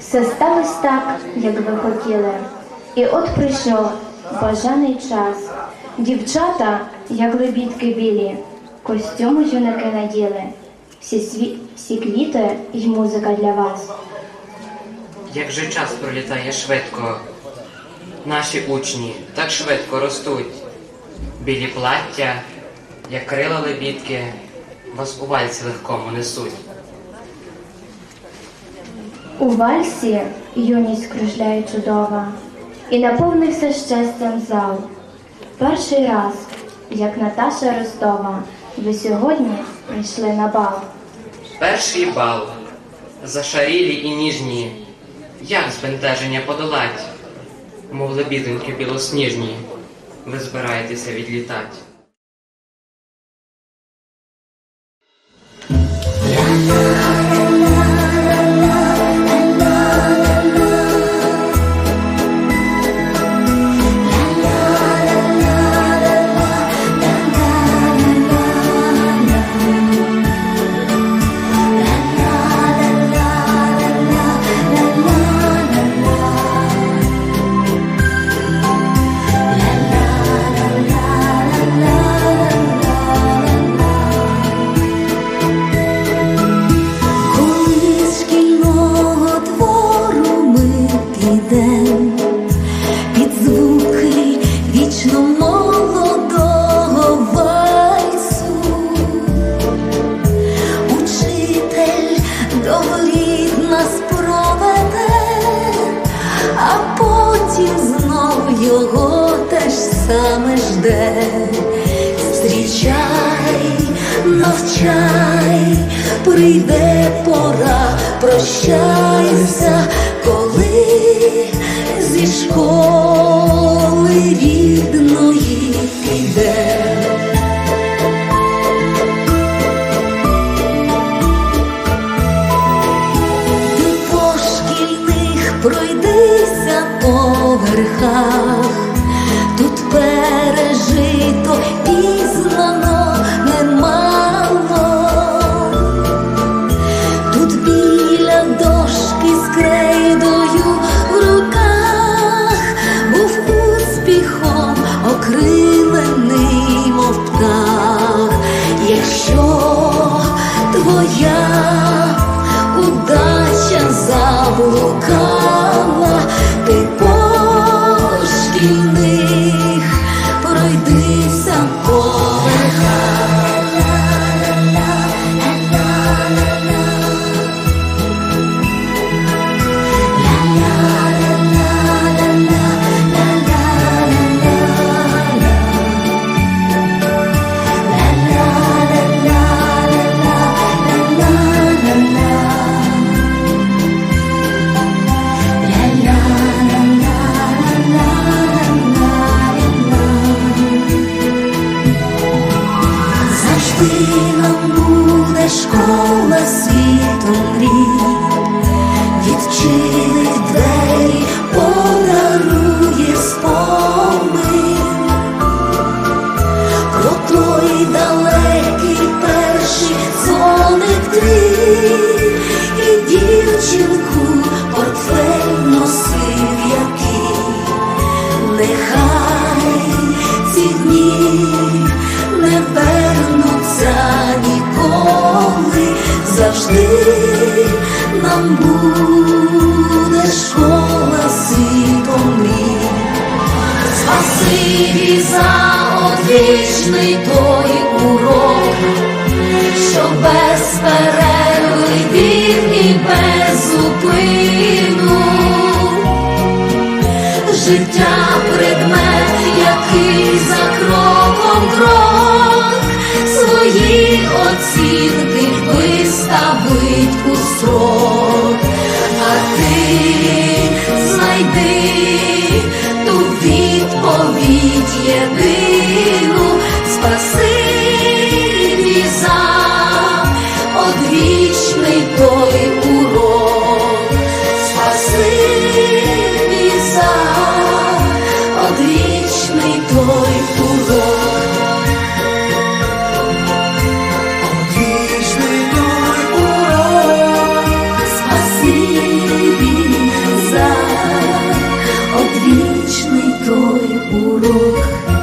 Все сталося так, як ви хотіли. І от прийшов бажаний час. Дівчата, як лебідки білі, костюми юнаки наділи. Всі, сві... всі квіти й музика для вас. Як же час пролітає швидко. Наші учні так швидко ростуть. Білі плаття, як крила лебідки, вас у вальці легкому несуть. У вальсі юність кружляє чудова, і наповнився щастям зал. Перший раз, як Наташа Ростова, ви сьогодні прийшли на бал. Перший бал. Зашарілі і ніжні. Як збентеження подолать? Мов лебідоньки білосніжні. Ви збираєтеся відлітать. Жде. Зустрічай, навчай, прийде пора, прощайся, школа світом мрій, завжди нам буде школа світом мрій. Спасибі за одвічний той урок, що без перерви вів і без зупину життя предмет, який за кроком крок свої оцінки виставить у срок, а ти знайди ту відповідь єдину, предвічний той урок.